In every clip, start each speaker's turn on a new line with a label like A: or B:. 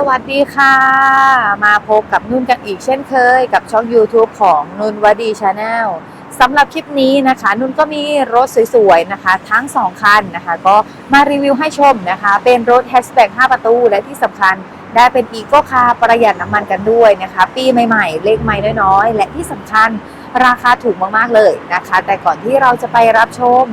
A: สวัสดีค่ะ มาพบกับนุ่นกันอีกเช่นเคย กับช่อง YouTube ของนุ่นวดีชาแนลสำหรับคลิปนี้นะคะ นุ่นก็มีรถสวยๆนะคะ ทั้ง 2 คันนะคะ ก็มารีวิวให้ชมนะคะ เป็นรถแฮชแบ็ก5ประตู และที่สำคัญได้เป็นอีโก้คาร์ประหยัดน้ำมันกันด้วยนะคะ ปีใหม่ๆ เลขใหม่น้อยๆ และที่สำคัญราคาถูกมากๆเลยนะคะ แต่ก่อนที่เราจะไปรับชม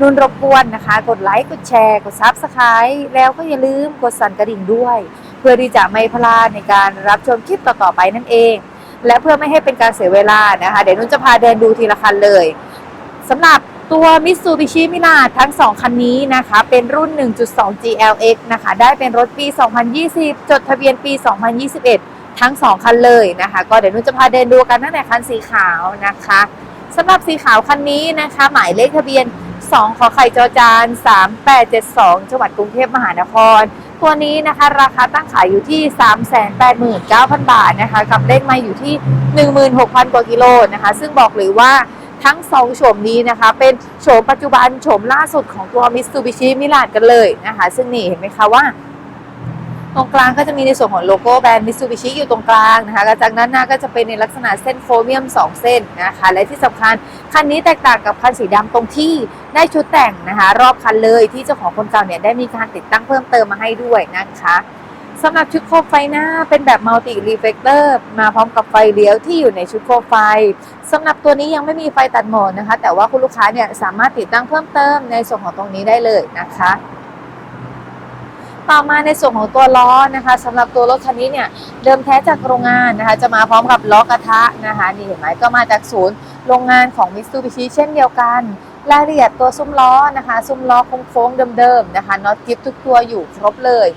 A: นุ่นรบกวนนะคะ กดไลค์ กดแชร์ กดซับสไคร b ์แล้วก็อย่าลืมกดสั่นกระดิ่งด้วย เพื่อที่จะไม่พลาดในการรับชมคลิปต่อๆไปนั่นเอง และเพื่อไม่ให้เป็นการเสียเวลานะคะ เดี๋ยวนุ่นจะพาเดินดูทีละคันเลยสำหรับตัว Mitsubishi m i r a ทั้ง 2 คันนี้นะคะ เป็นรุ่น 1.2 GLX นะคะ ได้เป็นรถปี 2020 จดทะเบียนปี 2021 ทั้ง 2 คันเลยนะคะ ก็เดี๋ยวนุ่นจะพาเดินดูกันตั้งแต่คันสีขาวนะคะสำหรับสีขาวคันนี้นะคะ หมายเลขทะเบียน 2 ขอไข่จอจาน 3872 จังหวัดกรุงเทพมหานคร ตัวนี้นะคะราคาตั้งขายอยู่ที่ 389,000 บาทนะคะกับเลขไมาอยู่ที่ 16,000 กว่ากิโลนะคะ ซึ่งบอกเลยว่าทั้งสองโฉมนี้นะคะ เป็นโฉมปัจจุบันโฉมล่าสุดของตัว Mitsubishi m i r a กันเลยนะคะ ซึ่งนี่เห็นไหมคะว่า ตรงกลางก็จะมีในส่วนของโลโก้แบรนด์ Mitsubishi อยู่ตรงกลางนะคะแล้วจากนั้นหน้าก็จะเป็นในลักษณะเส้นโครเมียม 2 เส้นนะคะ และที่สำคัญคันนี้แตกต่างกับคันสีดำตรงที่ได้ชุดแต่งนะคะ รอบคันเลยที่เจ้าของคนเก่าเนี่ยได้มีการติดตั้งเพิ่มเติมมาให้ด้วยนะคะสำหรับชุดโคมไฟหน้าเป็นแบบมัลติรีเฟกเตอร์มาพร้อมกับไฟเลี้ยวที่อยู่ในชุดโคมไฟสำหรับตัวนี้ยังไม่มีไฟตัดหมดนะคะ แต่ว่าคุณลูกค้าเนี่ยสามารถติดตั้งเพิ่มเติมในส่วนของตรงนี้ได้เลยนะคะ ต่อมาในส่วนของตัวล้อนะคะสำหรับตัวรถคันนี้เนี่ยเดิมแท้จากโรงงานนะคะจะมาพร้อมกับล้อกระทะนะคะนี่เห็นไหมก็มาจากศูนย์โรงงานของ Mitsubishi เช่นเดียวกันรายละเอียดตัวซุ้มล้อนะคะ ซุ้มล้อโค้งๆเดิมๆนะคะน็อตกิฟทุกตัวอยู่ครบเลย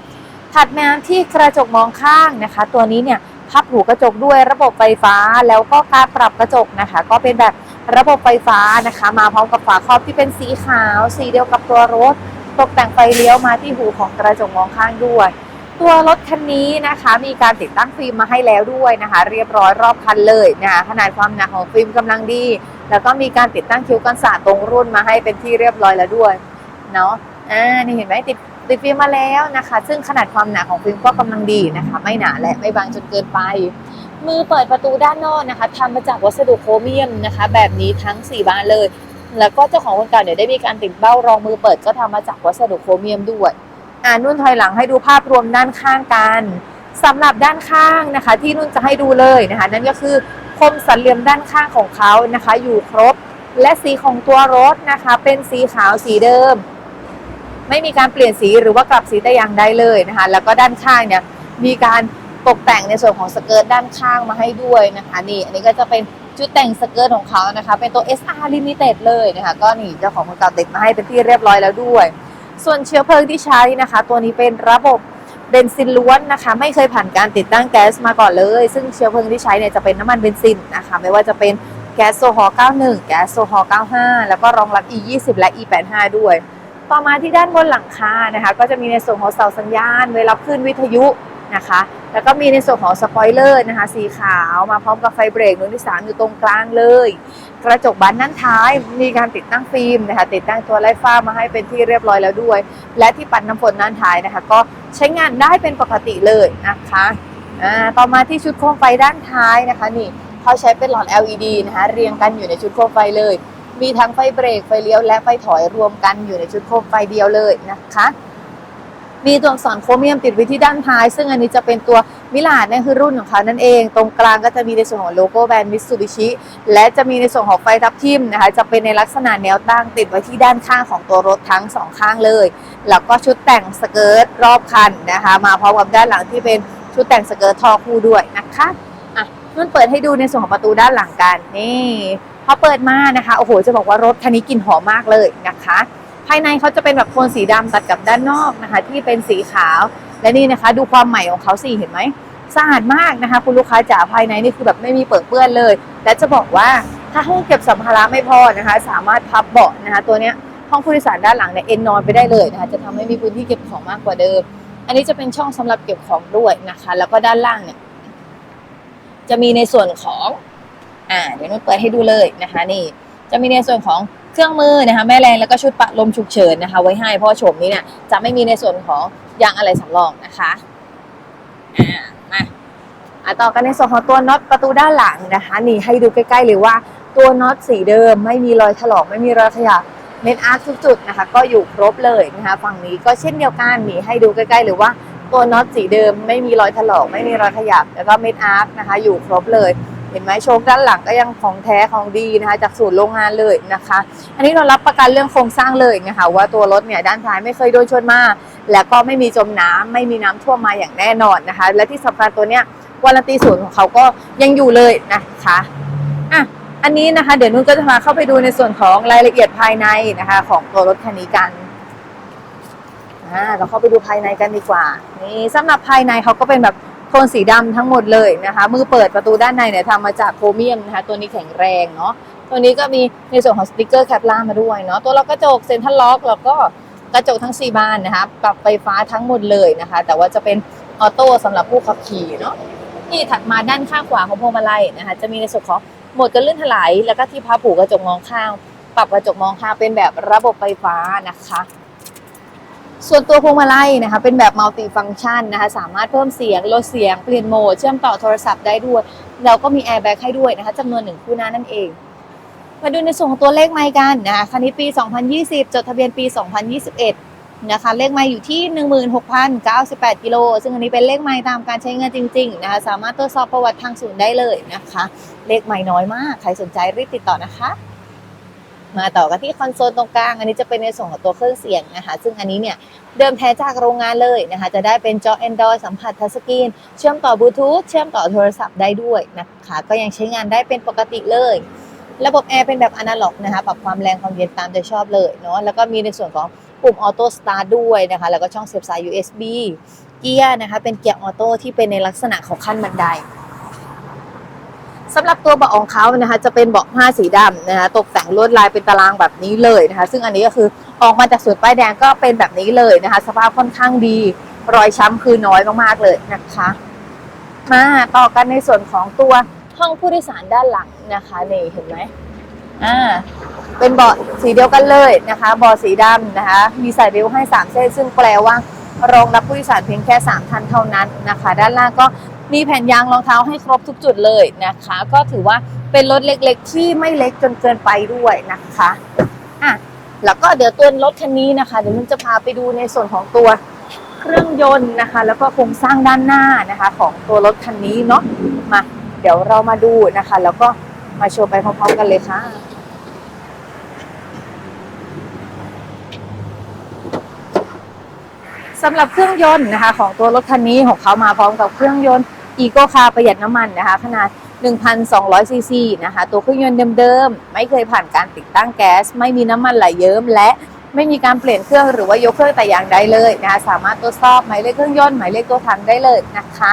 A: ถัดมาที่กระจกมองข้างนะคะ ตัวนี้เนี่ยพับหูกระจกด้วยระบบไฟฟ้าแล้วก็การปรับกระจกนะคะ ก็เป็นแบบระบบไฟฟ้านะคะ มาพร้อมกับฝาครอบที่เป็นสีขาว สีเดียวกับตัวรถ ตกแต่งไฟเลี้ยวมาที่หูของกระจกมองข้างด้วย ตัวรถคันนี้นะคะ มีการติดตั้งฟิล์มมาให้แล้วด้วยนะคะ เรียบร้อยรอบคันเลยนะคะขนาดความหนาของฟิล์มกำลังดี แล้วก็มีการติดตั้งคิ้วกันสาดตรงรุ่นมาให้เป็นที่เรียบร้อยแล้วด้วยเนาะอ่านี่เห็นไหมติดติดฟิล์มมาแล้วนะคะ ซึ่งขนาดความหนาของฟิล์มก็กำลังดีนะคะ ไม่หนาและไม่บางจนเกินไป มือเปิดประตูด้านนอกนะคะทำมาจากวัสดุโครเมียมนะคะ แบบนี้ทั้ง 4 บานเลย แล้วก็เจ้าของคนเก่าเนี่ยได้มีการติดเบ้ารองมือเปิดก็ทำมาจากวัสดุโครเมียมด้วยอ่านุ่นถอยหลังให้ดูภาพรวมด้านข้างกันสำหรับด้านข้างนะคะ ที่นุ่นจะให้ดูเลยนะคะ นั่นก็คือคมสันเหลี่ยมด้านข้างของเขานะคะ อยู่ครบและสีของตัวรถนะคะ เป็นสีขาวสีเดิม ไม่มีการเปลี่ยนสีหรือว่ากลับสีแต่อย่างใดเลยนะคะ แล้วก็ด้านข้างเนี่ยมีการตกแต่งในส่วนของสเกิร์ตด้านข้างมาให้ด้วยนะคะ นี่ อันนี้ก็จะเป็น ชุดแต่งสเกิร์ตของเขานะคะ เป็นตัว SR Limited เลยนะคะ ก็นี่เจ้าของคนเก่าติดมาให้เป็นที่เรียบร้อยแล้วด้วย ส่วนเชื้อเพลิงที่ใช้นะคะ ตัวนี้เป็นระบบเบนซินล้วนนะคะ ไม่เคยผ่านการติดตั้งแก๊สมาก่อนเลย ซึ่งเชื้อเพลิงที่ใช้เนี่ยจะเป็นน้ำมันเบนซินนะคะ ไม่ว่าจะเป็นแก๊สโซฮอล์91 แก๊สโซฮอล์95 แล้วก็รองรับ E20 และ E85 ด้วย ต่อมาที่ด้านบนหลังคานะคะ ก็จะมีในส่วนของเสาสัญญาณไว้รับคลื่นวิทยุ นะคะ แล้วก็มีในส่วนของสปอยเลอร์นะคะ สีขาวมาพร้อมกับไฟเบรกดวงที่สามอยู่ตรงกลางเลย กระจกบานด้านท้ายมีการติดตั้งฟิล์มนะคะ ติดตั้งตัวไล่ฟ้ามาให้เป็นที่เรียบร้อยแล้วด้วย และที่ปัดน้ำฝนด้านท้ายนะคะ ก็ใช้งานได้เป็นปกติเลยนะคะต่อมาที่ชุดโคมไฟด้านท้ายนะคะนี่เขาใช้เป็นหลอด LED นะคะเรียงกันอยู่ในชุดโคมไฟเลย มีทั้งไฟเบรกไฟเลี้ยวและไฟถอยรวมกันอยู่ในชุดโคมไฟเดียวเลยนะคะ มีตัวอักษรโครเมียมติดไว้ที่ด้านท้าย ซึ่งอันนี้จะเป็นตัวมิลาดนั่นคือรุ่นของเขานั่นเอง ตรงกลางก็จะมีในส่วนของโลโก้แบรนด์มิตซูบิชิและจะมีในส่วนของไฟทับทิมนะคะ จะเป็นในลักษณะแนวตั้งติดไว้ที่ด้านข้างของตัวรถทั้งสองข้างเลย แล้วก็ชุดแต่งสเกิร์ตรอบคันนะคะ มาพร้อมกับด้านหลังที่เป็นชุดแต่งสเกิร์ตทอคู่ด้วยนะคะอะนุ่นเปิดให้ดูในส่วนของประตูด้านหลังกันนี่พอเปิดมานะคะโอ้โหจะบอกว่ารถคันนี้กลิ่นหอมมากเลยนะคะายในเขาจะเป็นแบบโทนสีดำตัดกับด้านนอกนะคะ ที่เป็นสีขาวและนี่นะคะ ดูความใหม่ของเขาสิเห็นไหมสะอาดมากนะคะ คุณลูกค้าจ๋าภายในนี่คือแบบไม่มีเปิดเปื้อนเลย และจะบอกว่าถ้าห้องเก็บสัมภาระไม่พอนะคะ สามารถพับเบาะนะคะ ตัวเนี้ยห้องผู้โดยสารด้านหลังเนี่ยเอนนอนไปได้เลยนะคะจะทำให้มีพื้นที่เก็บของมากกว่าเดิม อันนี้จะเป็นช่องสำหรับเก็บของด้วยนะคะ แล้วก็ด้านล่างเนี่ยจะมีในส่วนของอ่าเดี๋ยวนุ่นเปิดให้ดูเลยนะคะ นี่ จะมีในส่วนของ เครื่องมือนะคะแม่แรงแล้วก็ชุดปะลมฉุกเฉินนะคะ ไว้ให้เพราะว่าโฉมนี้เนี่ยจะไม่มีในส่วนของยางอะไรสำรองนะคะอ่ามาะต่อกันในส่วนของตัวน็อตประตูด้านหลังนะคะ นี่ให้ดูใกล้ๆเลยว่าตัวน็อตสีเดิมไม่มีรอยถลอกไม่มีรอยขยับเม็ดอาร์ทุกจุดนะคะ ก็อยู่ครบเลยนะคะฝั่งนี้ก็เช่นเดียวกันนี่ให้ดูใกล้ๆเลยว่าตัวน็อตสีเดิมไม่มีรอยถลอกไม่มีรอยขยับ แล้วก็เม็ดอาร์นะคะ อยู่ครบเลย เห็นไหมโชคด้านหลังก็ยังของแท้ของดีนะคะจากศูนย์โรงงานเลยนะคะ อันนี้เรารับประกันเรื่องโครงสร้างเลยนะคะว่าตัวรถเนี่ยด้านท้ายไม่เคยโดนชนมาแล้วก็ไม่มีจมน้ำไม่มีน้ำท่วมมาอย่างแน่นอนนะคะ และที่สำคัญตัวเนี้ยวารันตีศูนย์ของเขาก็ยังอยู่เลยนะคะอะอันนี้นะคะเดี๋ยวนุ่นก็จะมาเข้าไปดูในส่วนของรายละเอียดภายในนะคะ ของตัวรถคันนี้กันอ่าเราเข้าไปดูภายในกันดีกว่า นี่สำหรับภายในเขาก็เป็นแบบ โทนสีดำทั้งหมดเลยนะคะ มือเปิดประตูด้านในเนี่ยทำมาจากโครเมียมนะคะ ตัวนี้แข็งแรงเนาะ ตัวนี้ก็มีในส่วนของสติกเกอร์แคปล่ามาด้วยเนาะ ตัวล็อกกระจกเซ็นทรัลล็อกแล้วก็กระจกทั้ง 4 บานนะคะ ปรับไฟฟ้าทั้งหมดเลยนะคะ แต่ว่าจะเป็นออโต้สำหรับผู้ขับขี่เนาะ ที่ถัดมาด้านข้างขวาของพวงมาลัยนะคะ จะมีในส่วนของหมดกระลื่นถลาย แล้วก็ที่พับผูกกระจกมองข้าง ปรับกระจกมองข้างเป็นแบบระบบไฟฟ้านะคะ ส่วนตัวพวงมาลัยนะคะเป็นแบบมัลติฟัง c t ชันนะคะสามารถเพิ่มเสียงลดเสียงเปลี่ยนโหมดเชื่อมต่อโทรศัพท์ได้ด้วยแล้วก็มีแอร์แบ็กให้ด้วยนะคะจำนวนหนึ่งคู่หน้านั่นเองมาดูในส่วนของตัวเลขไมค์กันนะคะคันนี้ปี 2020 จดทะเบียนปี 2021 นะคะ เลขไมค์อยู่ที่ 16,098 กิโล ซึ่งอันนี้เป็นเลขไมค์ตามการใช้งานจริงๆนะคะ สามารถตรวจสอบประวัติทางศูนย์ได้เลยนะคะ เลขไมค์น้อยมาก ใครสนใจรีบติดต่อนะคะ มาต่อกันที่คอนโซลตรงกลาง อันนี้จะเป็นในส่วนของตัวเครื่องเสียงนะคะ ซึ่งอันนี้เนี่ยเดิมแท้จากโรงงานเลยนะคะ จะได้เป็นจอ Android สัมผัสทัชสกรีน เชื่อมต่อบลูทูธ เชื่อมต่อโทรศัพท์ได้ด้วยนะคะ ก็ยังใช้งานได้เป็นปกติเลย ระบบแอร์เป็นแบบอนาล็อกนะคะ ปรับความแรงความเย็นตามใจชอบเลยเนาะ แล้วก็มีในส่วนของปุ่มออโต้สตาร์ด้วยนะคะ แล้วก็ช่องเสียบสาย USB เกียร์นะคะ เป็นเกียร์ออโต้ที่เป็นในลักษณะของขั้นบันได สำหรับตัวเบาะของเขานะคะจะเป็นเบาะผ้าสีดำนะคะตกแต่งลวดลายเป็นตารางแบบนี้เลยนะคะ ซึ่งอันนี้ก็คือออกมาจากสวนป้ายแดงก็เป็นแบบนี้เลยนะคะ สภาพค่อนข้างดี รอยช้ำคือน้อยมากๆเลยนะคะมาต่อกันในส่วนของตัวห้องผู้โดยสารด้านหลังนะคะนี่เห็นไหมอ่าเป็นเบาะสีเดียวกันเลยนะคะเบาะสีดำนะคะ มีสายเบลต์ให้ 3 เส้น ซึ่งแปลว่ารองรับผู้โดยสารเพียงแค่ 3 ท่านเท่านั้นนะคะ ด้านล่างก็ มีแผ่นยางรองเท้าให้ครบทุกจุดเลยนะคะ ก็ถือว่าเป็นรถเล็กๆ ที่ไม่เล็กจนเกินไปด้วยนะคะอะแล้วก็เดี๋ยวตัวรถคันนี้นะคะ เดี๋ยวมันจะพาไปดูในส่วนของตัวเครื่องยนต์นะคะ แล้วก็โครงสร้างด้านหน้านะคะ ของตัวรถคันนี้เนาะมาเดี๋ยวเรามาดูนะคะ แล้วก็มาโชว์ไปพร้อมๆกันเลยค่ะสำหรับเครื่องยนต์นะคะ ของตัวรถคันนี้ของเขามาพร้อมกับเครื่องยนต์ อีโกคาประหยัดน้ำมันนะคะ ขนาด 1,200 ซีซีนะคะ ตัวเครื่องยนต์เดิมๆ ไม่เคยผ่านการติดตั้งแก๊ส ไม่มีน้ำมันไหลเยิ้ม และไม่มีการเปลี่ยนเครื่องหรือว่ายกเครื่องแต่อย่างใดเลยนะคะ สามารถตรวจสอบหมายเลขเครื่องยนต์หมายเลขตัวถังได้เลยนะคะ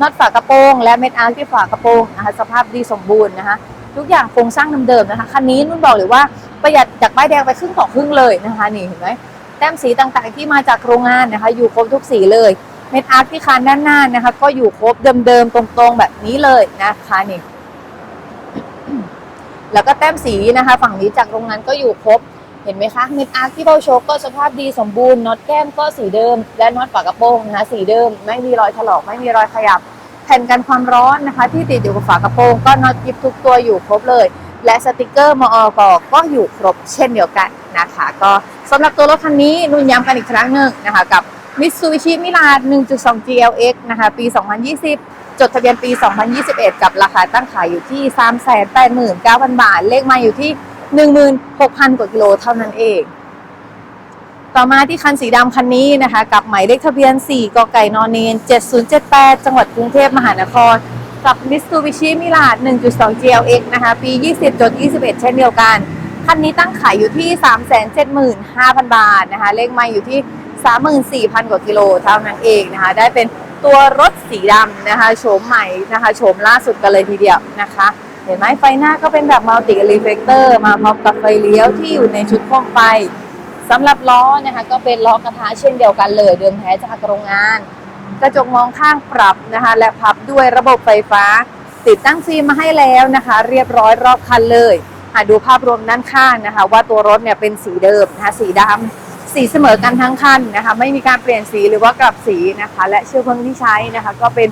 A: น็อตฝากระโปรง และเม็ดอาร์ที่ฝากระโปรงนะคะ สภาพดีสมบูรณ์นะคะ ทุกอย่างโครงสร้างเดิมๆนะคะ คันนี้นุ่นบอกเลยว่าประหยัดจากป้ายแดงไปครึ่งต่อครึ่งเลยนะคะ นี่เห็นไหมแต้มสีต่างๆที่มาจากโรงงานนะคะ อยู่ครบทุกสีเลย เม็ดอาร์ตที่คานด้านหน้านะคะ ก็อยู่ครบเดิมๆตรงๆแบบนี้เลยนะคะนี่แล้วก็แต้มสีนะคะ ฝั่งนี้จากโรงงานก็อยู่ครบเห็นไหมคะเม็ดอาร์ตที่เบาโชกก็สภาพดีสมบูรณ์น็อตแก้มก็สีเดิม และน็อตฝากระโปรงนะคะ สีเดิมไม่มีรอยถลอกไม่มีรอยขยับ แผ่นกันความร้อนนะคะ ที่ติดอยู่กับฝากระโปรงก็น็อตยิบทุกตัวอยู่ครบเลย และสติกเกอร์มอกก็อยู่ครบเช่นเดียวกันนะคะ ก็สำหรับตัวรถคันนี้นุ่นย้ำกันอีกครั้งหนึ่งนะคะ กับ Mitsubishi Mirage 1.2 GLX นะคะ ปี 2020 จดทะเบียนปี 2021 กับราคาตั้งขายอยู่ที่ 389,000 บาท เลขมาอยู่ที่ 16,000 กว่ากิโลเท่านั้นเอง ต่อมาที่คันสีดำคันนี้นะคะ กับหมายเลขทะเบียน 4 กไก่นอนเนน 7078 จังหวัดกรุงเทพมหานคร กับ Mitsubishi Mirage 1.2 GLX นะคะ ปี 20 จด 21 เช่นเดียวกัน คันนี้ตั้งขายอยู่ที่ 375,000 บาทนะคะ เลขมาอยู่ที่ 34,000 กว่ากิโลเท่านั้นเองนะคะ ได้เป็นตัวรถสีดำนะคะโฉมใหม่นะคะโฉมล่าสุดกันเลยทีเดียวนะคะ เห็นไหมไฟหน้าก็เป็นแบบมัลติรีเฟกเตอร์มาพร้อมกับไฟเลี้ยวที่อยู่ในชุดโคมไฟสำหรับล้อนะคะก็เป็นล้อกระทะเช่นเดียวกันเลยเดิมแท้จากโรงงาน กระจกมองข้างปรับนะคะ และพับด้วยระบบไฟฟ้า ติดตั้งฟิล์มมาให้แล้วนะคะ เรียบร้อยรอบคันเลยหาดูภาพรวมด้านข้างนะคะ ว่าตัวรถเนี่ยเป็นสีเดิมนะคะสีดำ สีเสมอกันทั้งคันนะคะ ไม่มีการเปลี่ยนสีหรือว่ากลับสีนะคะ และเชื้อเพลิงที่ใช้นะคะ ก็เป็น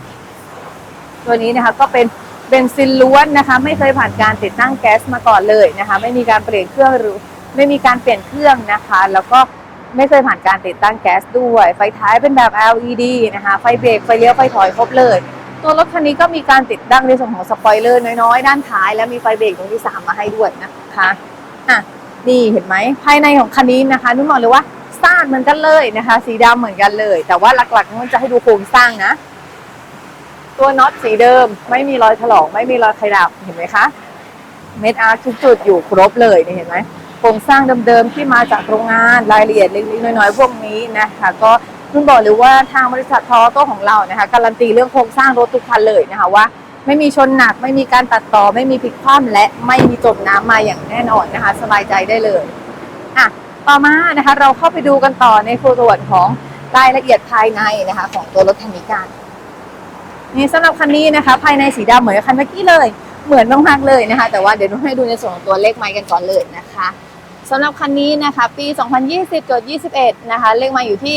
A: ตัวนี้นะคะก็เป็นเบนซินล้วนนะคะ ไม่เคยผ่านการติดตั้งแก๊สมาก่อนเลยนะคะ ไม่มีการเปลี่ยนเครื่องหรือไม่มีการเปลี่ยนเครื่องนะคะ แล้วก็ไม่เคยผ่านการติดตั้งแก๊สด้วย ไฟท้ายเป็นแบบ LED นะคะ ไฟเบรกไฟเลี้ยวไฟถอยครบเลย ตัวรถคันนี้ก็มีการติดตั้งในส่วนของสปอยเลอร์น้อยๆ ด้านท้าย และมีไฟเบรกตรงที่3มาให้ด้วยนะคะอะนี่เห็นไหมภายในของคันนี้นะคะนุ่นบอกเลยว่า สร้างเหมือนกันเลยนะคะ สีดำเหมือนกันเลย แต่ว่าหลักๆมันจะให้ดูโครงสร้างนะ ตัวน็อตสีเดิม ไม่มีรอยถลอกไม่มีรอยขยับเห็นไหมคะเม็ดอาร์ทุกจุดอยู่ครบเลยเห็นไหมโครงสร้างเดิมๆที่มาจากโรงงานรายละเอียดเล็กๆน้อยๆพวกนี้นะคะ ก็นุ่นบอกเลยว่าทางบริษัททอโต้ของเรานะคะ การันตีเรื่องโครงสร้างรถทุกคันเลยนะคะว่าไม่มีชนหนักไม่มีการตัดต่อ ไม่มีพลิกคว่ำและไม่มีจมน้ำมาอย่างแน่นอนนะคะ สบายใจได้เลยอะ ต่อมานะคะ เราเข้าไปดูกันต่อในส่วนของรายละเอียดภายในนะคะ ของตัวรถคันนี้กันนี่สำหรับคันนี้นะคะ ภายในสีดำเหมือนคันเมื่อกี้เลย เหมือนมากๆเลยนะคะ แต่ว่าเดี๋ยวนุ้ให้ดูในส่วนของตัวเลขไม้กันก่อนเลยนะคะสำหรับคันนี้นะคะ ปี 2020เกิด21 นะคะ เลขไม้อยู่ที่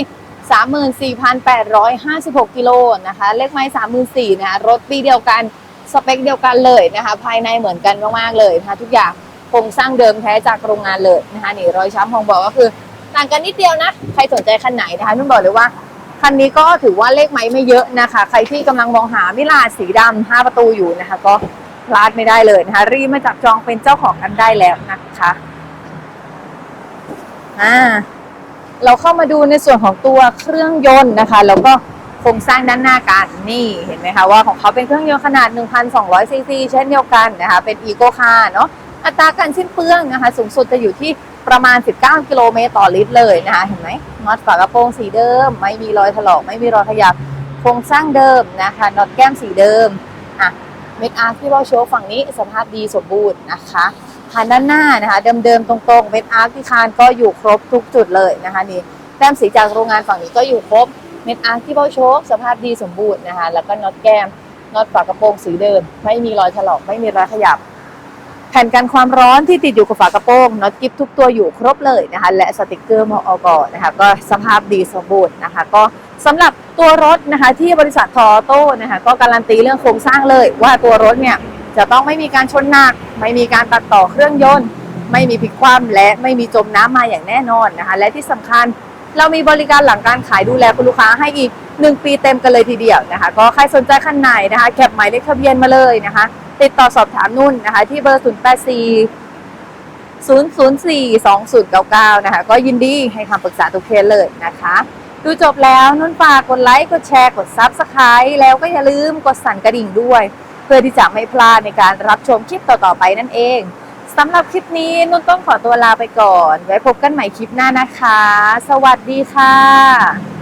A: 34,856 กิโลนะคะ เลขไม้34,000นะคะรถปีเดียวกัน สเปคเดียวกันเลยนะคะ ภายในเหมือนกันมากๆเลยนะคะทุกอย่าง โครงสร้างเดิมแท้จากโรงงานเลยนะคะนี่รอยช้ำของบอกก็คือต่างกันนิดเดียวนะ ใครสนใจคันไหนนะคะนุ่นบอกเลยว่าคันนี้ก็ถือว่าเลขไม้ไม่เยอะนะคะ ใครที่กำลังมองหามิลาสีดำ5ประตูอยู่นะคะ ก็พลาดไม่ได้เลยนะคะ รีบมาจับจองเป็นเจ้าของกันได้แล้วนะคะอ่าเราเข้ามาดูในส่วนของตัวเครื่องยนต์นะคะแล้วก็โครงสร้างด้านหน้ากันนี่เห็นไหมคะว่าของเขาเป็นเครื่องยนต์ขนาด 1,200ซีซีเช่นเดียวกันนะคะ เป็นอีโกคาร์เนาะ อัตราการสิ้นเปลืองนะคะ สูงสุดจะอยู่ที่ประมาณ 19 กิโลเมตรต่อลิตรเลยนะคะ เห็นไหมน็อตฝากระโปรงสีเดิม ไม่มีรอยถลอก ไม่มีรอยขยับโครงสร้างเดิมนะคะน็อตแก้มสีเดิมอะเม็ดอาร์ที่เราโชว์ฝั่งนี้สภาพดีสมบูรณ์นะคะคันด้านหน้านะคะเดิมๆตรงๆเม็ดอาร์ที่คานก็อยู่ครบทุกจุดเลยนะคะนี่แต้มสีจากโรงงานฝั่งนี้ก็อยู่ครบเม็ดอาร์ที่เราโชว์สภาพดีสมบูรณ์นะคะแล้วก็น็อตแก้มน็อตฝากระโปรงสีเดิม ไม่มีรอยถลอกไม่มีรอยขยับ แผ่นกันความร้อนที่ติดอยู่กับฝากระโปรงน็อตกิฟทุกตัวอยู่ครบเลยนะคะ และสติกเกอร์มอกนะคะก็สภาพดีสมบูรณ์นะคะ ก็สำหรับตัวรถนะคะที่บริษัททอโต้นะคะก็การันตีเรื่องโครงสร้างเลย ว่าตัวรถเนี่ยจะต้องไม่มีการชนหนัก ไม่มีการตัดต่อเครื่องยนต์ ไม่มีพลิกคว่ำและไม่มีจมน้ำมาอย่างแน่นอนนะคะ และที่สำคัญเรามีบริการหลังการขายดูแลคุณลูกค้าให้อีก 1 ปีเต็มกันเลยทีเดียวนะคะ ก็ใครสนใจคันไหนนะคะแคปหมายเลขทะเบียนมาเลยนะคะ ติดต่อสอบถามนุ่นนะคะ ที่เบอร์ 0 8 4 0 0 4 2 0 9 9 นะคะ ก็ยินดีให้คำปรึกษาทุกเคสเลยนะคะ ดูจบแล้วนุ่นฝากกดไลค์ กดแชร์ กดซับสไคร b ์แล้วก็อย่าลืมกดสั่นกระดิ่งด้วย เพื่อที่จะไม่พลาดในการรับชมคลิปต่อ ๆ ไปนั่นเองสำหรับคลิปนี้นุ่นต้องขอตัวลาไปก่อน ไว้พบกันใหม่คลิปหน้านะคะ สวัสดีค่ะ